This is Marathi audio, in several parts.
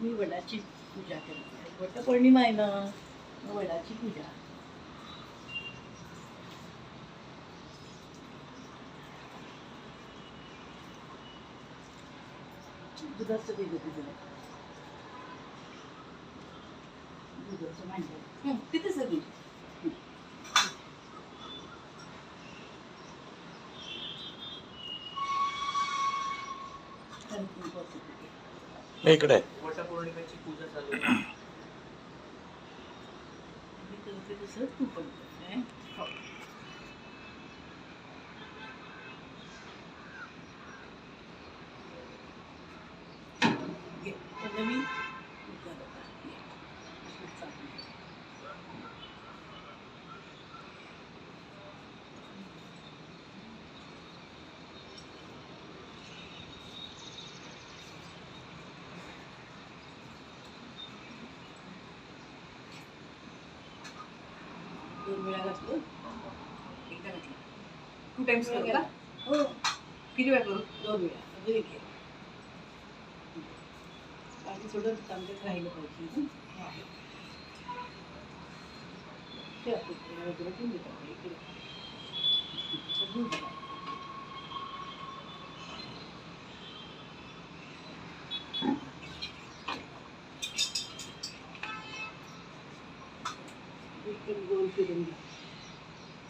मी वडाची पूजा करते वटपौर्णिमा आहे ना वडाची पूजा. दुधाचं दिलं तुझं दुधाचं मांडलं तिथे सगळी होते. हे. इकडे आहे. वटपौर्णिमेची पूजा चालू आहे. मी दोन वेळा घातलं एकदा घातलं टू टाइम्स करू का हो किती वेळा करू दोन वेळा अजून एक घे. आणि थोडं तांबडं राहिलं पाहिजे ना ते आपण त्याला जरा ठेवून देतो आपण इकडे.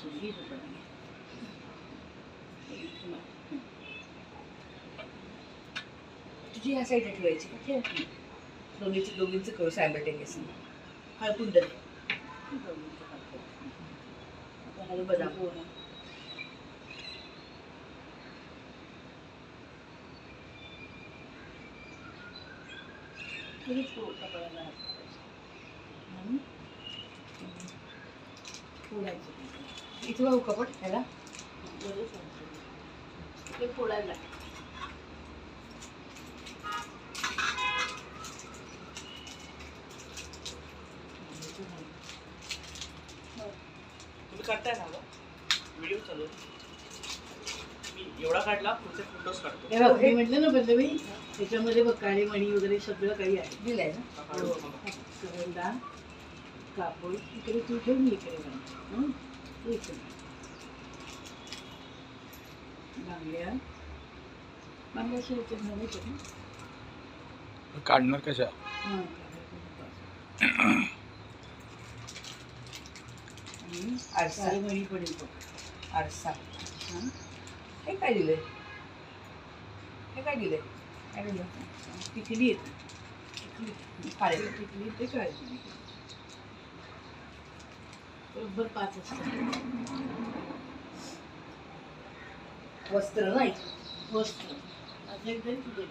ठेव. असं ही सुपारी घे. इथे मार. तुझी ह्या साईडला ठेवायची ठेव. दोन्हीची दोघींचं करू सायमल्टेनियसली हळकुंड दे. दोन्हीचं हळकुंड. आता हळद बदाम. पोहा. तरीच पोहा कपाळाला हात इथे बघू कपट ह्याला फोडायला. तुम्ही काढताय ना व्हिडिओ चालू. मी एवढा काढला पुढचे फोटोज काढतो. हे बघ मी म्हटलं ना पल्लवी त्याच्यामध्ये बघ काळी मणी वगैरे सगळं काही आहे. दिलंय ना. करंडा कापूर इकडे तू ठेव मी इकडे घालते. हं? तू इकडे बांगड्या बांगड्या अशा ह्याच्यात घालायच्या ना? काढणार कशा हां, आणि आरसा काळी मणी पडेल बघ आरसा हं? हे काय दिलंय हे काय दिलंय काय दिलं टिकली येते काळे टिकली ते काळजी बरोबर पाच असतात वस्त्र नाही वस्त्र. आता एकदा तुझं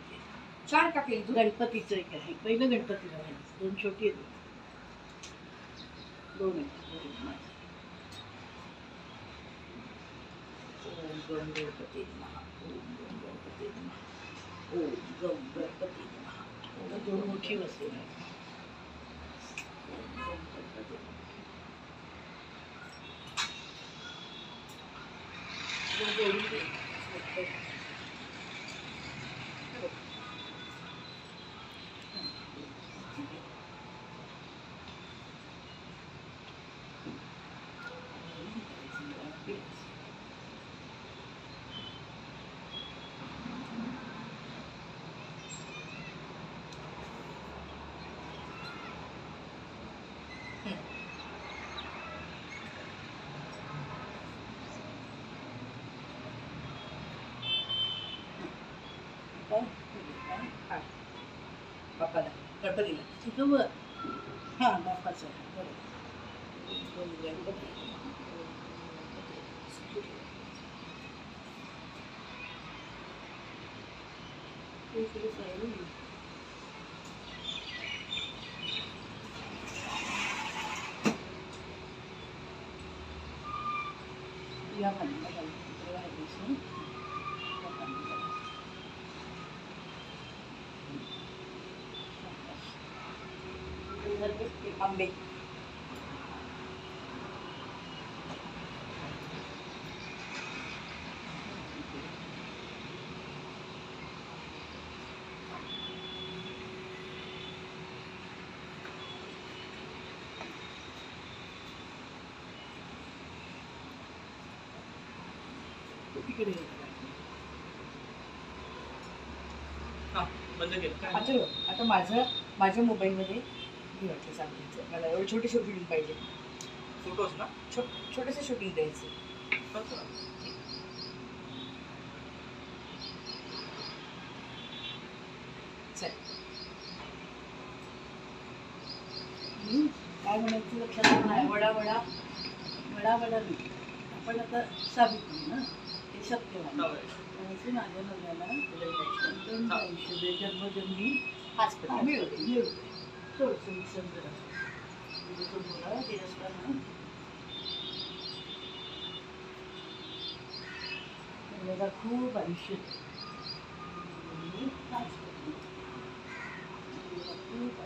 चार टाकेल तू गणपतीचं एक आहे. पहिलं गणपतीला राहिलं दोन छोटी आहेत. दोन आहेत. बरोबर गणपती ओम गणपती ओम गणपती दोन मोठी वस्त्र आहेत. बापाला गडबडीला तिथं वर हां बापाचं बरोबर या म्हणून आंबे हा बंद केलं. आता माझं माझ्या मोबाईलमध्ये हे वाटलं सांगायचं मला एवढं छोटे शूटिंग पाहिजे. फोटोज ना? छो छोटंसं शूटिंग द्यायचं. काय म्हणायचं? लक्षात नाही. वडा वडा. वडा वडा नाही. आपण आता सावित्री ना. हे सत्यवान जाऊया. म्हणायचं माझ्या नवऱ्याला जन्मजन्मी हाच हा, मिळू तोडतो मिक्सर जरा तुम्हाला खूप आयुष्य खूप